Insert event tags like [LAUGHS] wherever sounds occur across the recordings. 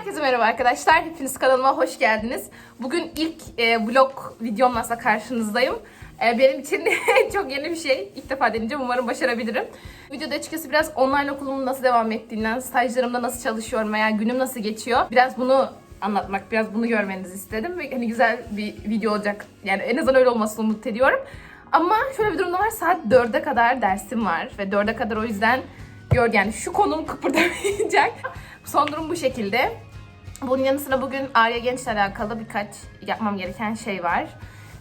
Herkese merhaba arkadaşlar. Hepiniz kanalıma hoş geldiniz. Bugün ilk e, vlog videomla karşınızdayım. E, benim için [LAUGHS] çok yeni bir şey. İlk defa deneyeceğim. Umarım başarabilirim. Videoda açıkçası biraz online okulumun nasıl devam ettiğinden, stajlarımda nasıl çalışıyorum veya günüm nasıl geçiyor. Biraz bunu anlatmak, biraz bunu görmenizi istedim. Ve hani güzel bir video olacak. Yani en azından öyle olmasını umut ediyorum. Ama şöyle bir durumda var. Saat 4'e kadar dersim var. Ve 4'e kadar o yüzden gör yani şu konum kıpırdamayacak. Son durum bu şekilde. Bunun yanı sıra bugün Arya Genç'le alakalı birkaç yapmam gereken şey var.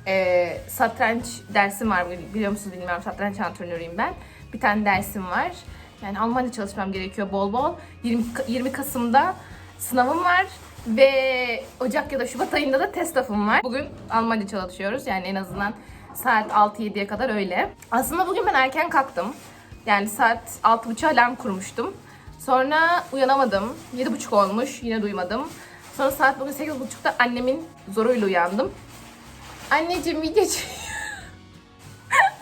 Ee, satranç dersim var bugün. Biliyor musunuz bilmiyorum. Satranç antrenörüyüm ben. Bir tane dersim var. Yani Almanca çalışmam gerekiyor bol bol. 20, Ka- 20 Kasım'da sınavım var. Ve Ocak ya da Şubat ayında da test hafım var. Bugün Almanca çalışıyoruz. Yani en azından saat 6-7'ye kadar öyle. Aslında bugün ben erken kalktım. Yani saat 6.30 alarm kurmuştum. Sonra uyanamadım. 7.30 olmuş. Yine duymadım. Sonra saat bugün 8.30'da annemin zoruyla uyandım. Anneciğim video [LAUGHS]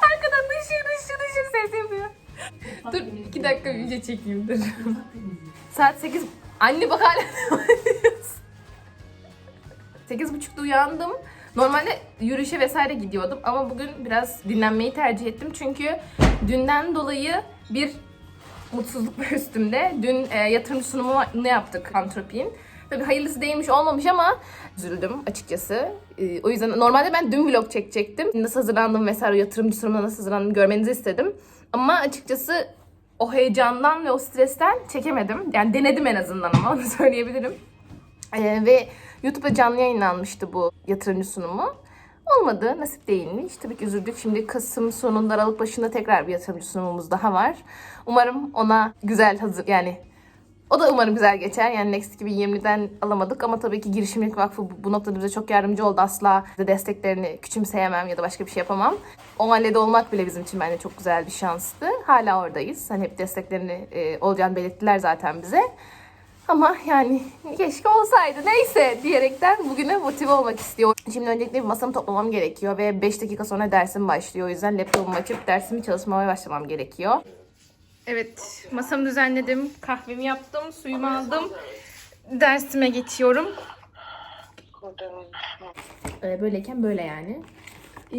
Arkadan dışı dışı dışı ses yapıyor. dur iki dakika video çekeyim dur. saat 8... Anne bak hala [LAUGHS] Sekiz buçukta uyandım. Normalde yürüyüşe vesaire gidiyordum ama bugün biraz dinlenmeyi tercih ettim çünkü dünden dolayı bir mutsuzluk var üstümde. Dün e, yatırım sunumunu yaptık Antropik'in. Tabii hayırlısı değilmiş olmamış ama üzüldüm açıkçası. E, o yüzden normalde ben dün vlog çekecektim. Nasıl hazırlandım vesaire yatırımcı sunumuna nasıl hazırlandım görmenizi istedim. Ama açıkçası o heyecandan ve o stresten çekemedim. Yani denedim en azından ama [LAUGHS] onu söyleyebilirim. Ee, ve YouTube'da canlı yayınlanmıştı bu yatırımcı sunumu. Olmadı, nasip değilmiş. Tabii ki üzüldük. Şimdi Kasım sonunda Aralık başında tekrar bir yatırımcı sunumumuz daha var. Umarım ona güzel hazır yani o da umarım güzel geçer. Yani Next 2020'den alamadık ama tabii ki Girişimcilik Vakfı bu, noktada bize çok yardımcı oldu. Asla desteklerini küçümseyemem ya da başka bir şey yapamam. O mahallede olmak bile bizim için bence çok güzel bir şanstı. Hala oradayız. Hani hep desteklerini e, olacağını belirttiler zaten bize. Ama yani keşke olsaydı neyse diyerekten bugüne motive olmak istiyor. Şimdi öncelikle bir masamı toplamam gerekiyor ve 5 dakika sonra dersim başlıyor. O yüzden laptopumu açıp dersimi çalışmaya başlamam gerekiyor. Evet masamı düzenledim. Kahvemi yaptım, suyumu aldım. Dersime geçiyorum. Ee, böyleyken böyle yani. Ee,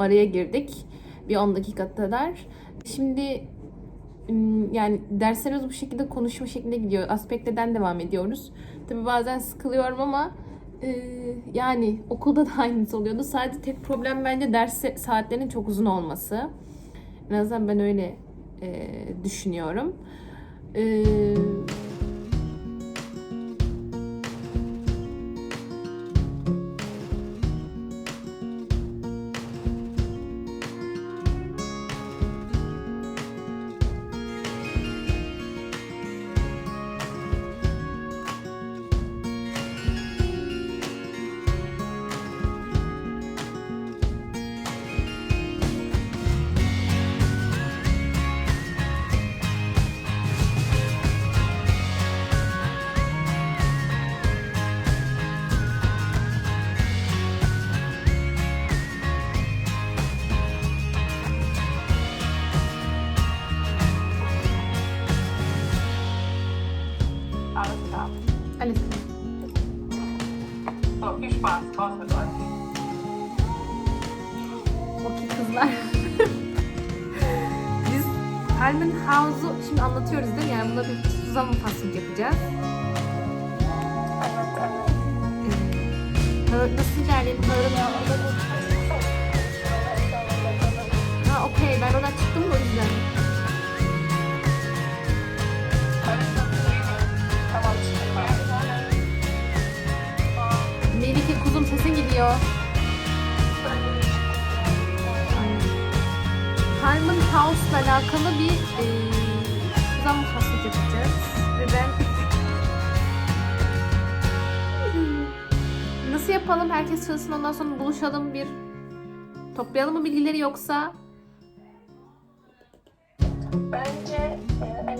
araya girdik. Bir 10 dakika kadar. Şimdi yani derslerimiz bu şekilde konuşma şeklinde gidiyor. Aspekteden devam ediyoruz. Tabii bazen sıkılıyorum ama e, yani okulda da [LAUGHS] aynısı oluyordu. Sadece tek problem bence ders saatlerinin çok uzun olması. En azından ben öyle e, düşünüyorum. E, kızlar. [LAUGHS] Biz Palmen House'u şimdi anlatıyoruz değil mi? Yani buna bir Suzan faslık yapacağız. Nasıl ilerleyelim? Hör, ha okey ben oradan çıktım o yüzden. Tamam, çıkın. geliyor. Harmon House'la alakalı bir e, zam hasret yapacağız. Ve ben Nasıl yapalım? Herkes çalışsın ondan sonra buluşalım bir toplayalım mı bilgileri yoksa Bence e,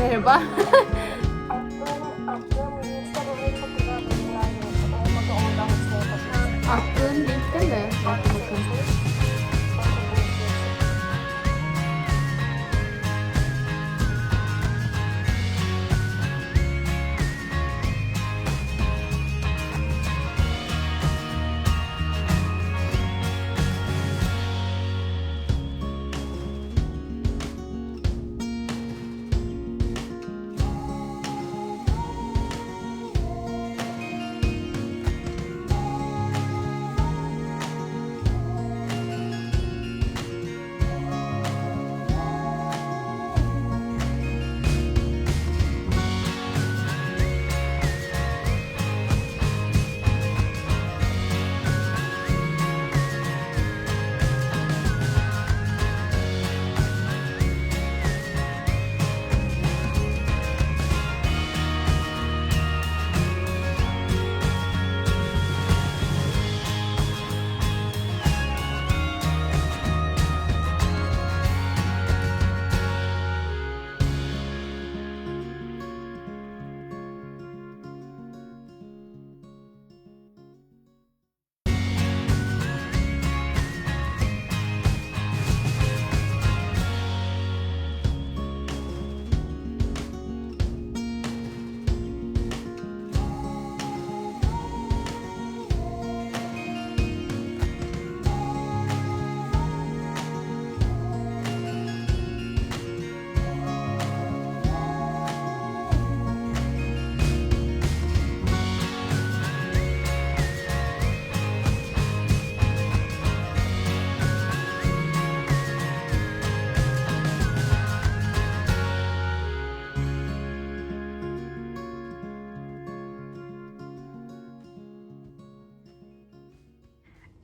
merhaba. [LAUGHS] Merhaba.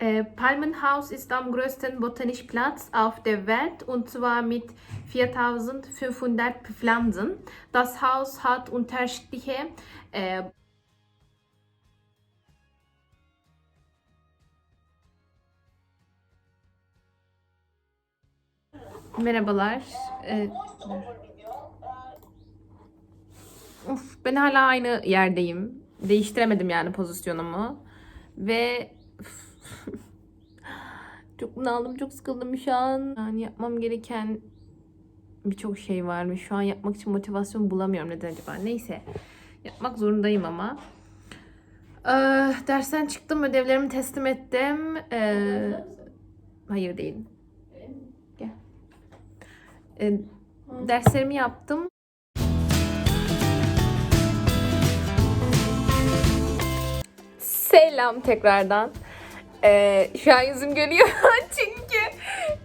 Äh, Palmenhaus ist am größten botanischen Platz auf der Welt und zwar mit 4500 Pflanzen. Das Haus hat unterschiedliche äh, Merhabalar. Ee, Of, ben hala aynı yerdeyim. Değiştiremedim yani pozisyonumu. Ve [LAUGHS] çok bunaldım, çok sıkıldım şu an. Yani yapmam gereken birçok şey var ve şu an yapmak için motivasyon bulamıyorum. Neden acaba? Neyse. Yapmak zorundayım ama. Ee, dersten çıktım, ödevlerimi teslim ettim. Ee, hayır değil. Ee, derslerimi yaptım. Selam tekrardan. Ee, şu an yüzüm görüyor [LAUGHS] çünkü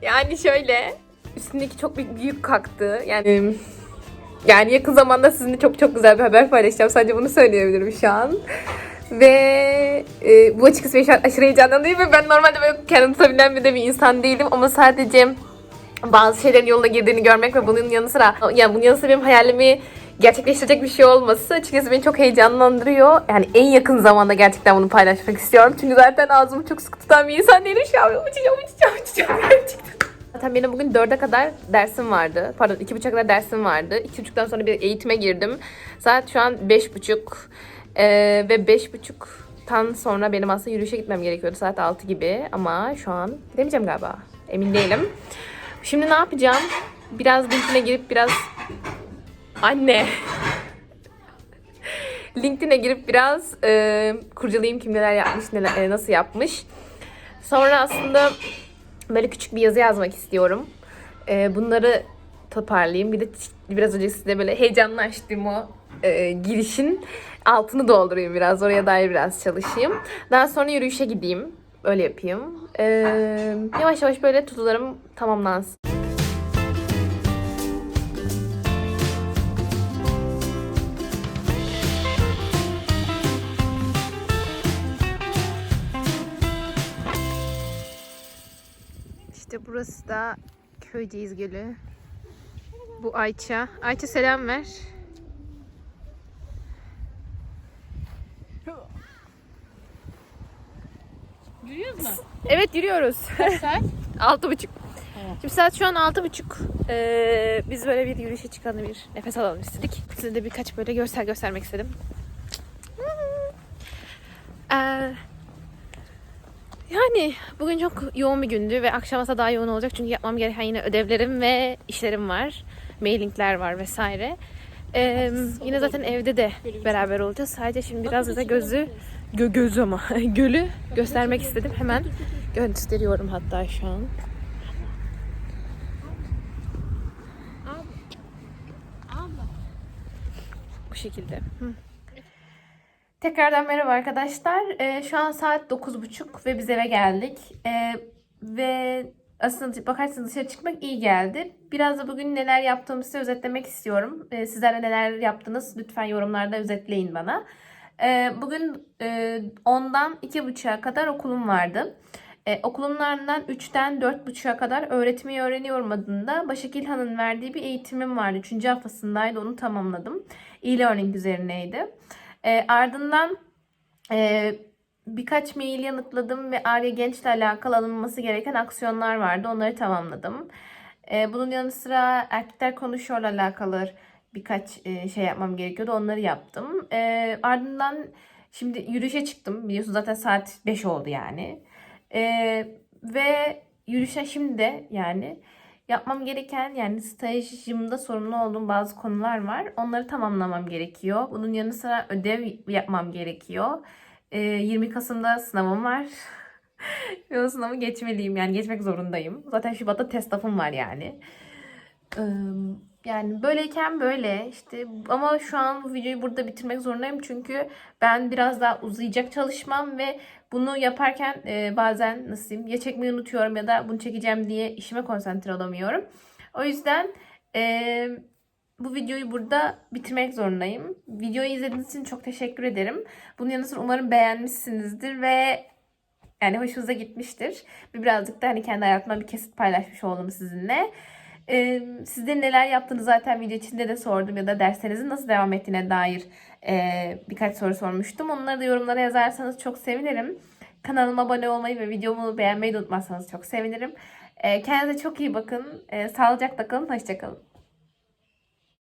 yani şöyle üstündeki çok büyük büyük kalktı. Yani yani yakın zamanda sizinle çok çok güzel bir haber paylaşacağım. Sadece bunu söyleyebilirim şu an. Ve e, bu açıkçası şu an aşırı heyecanlandırıyor ve ben normalde böyle kendimi tutabilen bir de bir insan değilim ama sadece bazı şeylerin yoluna girdiğini görmek ve bunun yanı sıra yani bunun yanı sıra benim hayalimi gerçekleştirecek bir şey olması açıkçası beni çok heyecanlandırıyor. Yani en yakın zamanda gerçekten bunu paylaşmak istiyorum. Çünkü zaten ağzımı çok sıkı tutan bir insan değilim şu an. Uçacağım, uçacağım, uçacağım gerçekten. Zaten benim bugün 4'e kadar dersim vardı. Pardon 2.30'a kadar dersim vardı. 2.30'dan sonra bir eğitime girdim. Saat şu an 5.30. Ee, ve 5.30'tan sonra benim aslında yürüyüşe gitmem gerekiyordu. Saat 6 gibi. Ama şu an gidemeyeceğim galiba. Emin değilim. Şimdi ne yapacağım? Biraz LinkedIn'e girip biraz... Anne! LinkedIn'e girip biraz e, kurcalayayım kim neler yapmış, neler, e, nasıl yapmış. Sonra aslında böyle küçük bir yazı yazmak istiyorum. E, bunları toparlayayım. Bir de biraz önce size böyle heyecanlaştığımı e, girişin altını doldurayım biraz. Oraya dair biraz çalışayım. Daha sonra yürüyüşe gideyim. Öyle yapayım. E, yavaş yavaş böyle tutularım tamamlansın. İşte burası da Köyceğiz Gölü. Bu Ayça. Ayça selam ver. Yürüyoruz mu? Evet yürüyoruz. Saat? [LAUGHS] Altı buçuk. Şimdi saat şu an altı buçuk. Ee, biz böyle bir yürüyüşe çıkalım bir nefes alalım istedik. Size de birkaç böyle görsel göstermek istedim. Ee, yani bugün çok yoğun bir gündü ve akşamasa daha yoğun olacak çünkü yapmam gereken yine ödevlerim ve işlerim var. Mailingler var vesaire. Ee, yine zaten evde de beraber olacağız. Sadece şimdi biraz da gözü gö göz ama [LAUGHS] gölü göstermek istedim. Hemen gösteriyorum hatta şu an. Bu şekilde. Hı. Tekrardan merhaba arkadaşlar. Ee, şu an saat 9.30 ve biz eve geldik. Ee, ve aslında bakarsanız dışarı çıkmak iyi geldi. Biraz da bugün neler yaptığımı size özetlemek istiyorum. Ee, sizler neler yaptınız lütfen yorumlarda özetleyin bana. Ee, bugün e, 10'dan 2.30'a kadar okulum vardı. Ee, okulumlardan 3'ten 4.30'a kadar öğretmeyi öğreniyorum adında Başak İlhan'ın verdiği bir eğitimim vardı. 3. haftasındaydı onu tamamladım. E-learning üzerineydi. Ee, ardından e, birkaç mail yanıtladım ve Arya Genç'le alakalı alınması gereken aksiyonlar vardı. Onları tamamladım. Ee, bunun yanı sıra erkekler konuşuyorla alakalı birkaç e, şey yapmam gerekiyordu. Onları yaptım. Ee, ardından şimdi yürüyüşe çıktım. Biliyorsunuz zaten saat 5 oldu yani. Ee, ve yürüyüşe şimdi de yani yapmam gereken yani stajımda sorumlu olduğum bazı konular var. Onları tamamlamam gerekiyor. Bunun yanı sıra ödev yapmam gerekiyor. Ee, 20 Kasım'da sınavım var. Ve [LAUGHS] o sınavı geçmeliyim. Yani geçmek zorundayım. Zaten Şubat'ta testafım var yani. Ee, yani böyleyken böyle işte ama şu an bu videoyu burada bitirmek zorundayım çünkü ben biraz daha uzayacak çalışmam ve bunu yaparken e, bazen nasıl diyeyim ya çekmeyi unutuyorum ya da bunu çekeceğim diye işime konsantre olamıyorum. O yüzden e, bu videoyu burada bitirmek zorundayım. Videoyu izlediğiniz için çok teşekkür ederim. Bunun yanı sıra umarım beğenmişsinizdir ve yani hoşunuza gitmiştir. Bir birazcık da hani kendi hayatımdan bir kesit paylaşmış oldum sizinle. Ee, sizlerin neler yaptığını zaten video içinde de sordum ya da derslerinizin nasıl devam ettiğine dair e, birkaç soru sormuştum. Onları da yorumlara yazarsanız çok sevinirim. Kanalıma abone olmayı ve videomu beğenmeyi de unutmazsanız çok sevinirim. Ee, kendinize çok iyi bakın. Ee, sağlıcakla kalın. Hoşçakalın.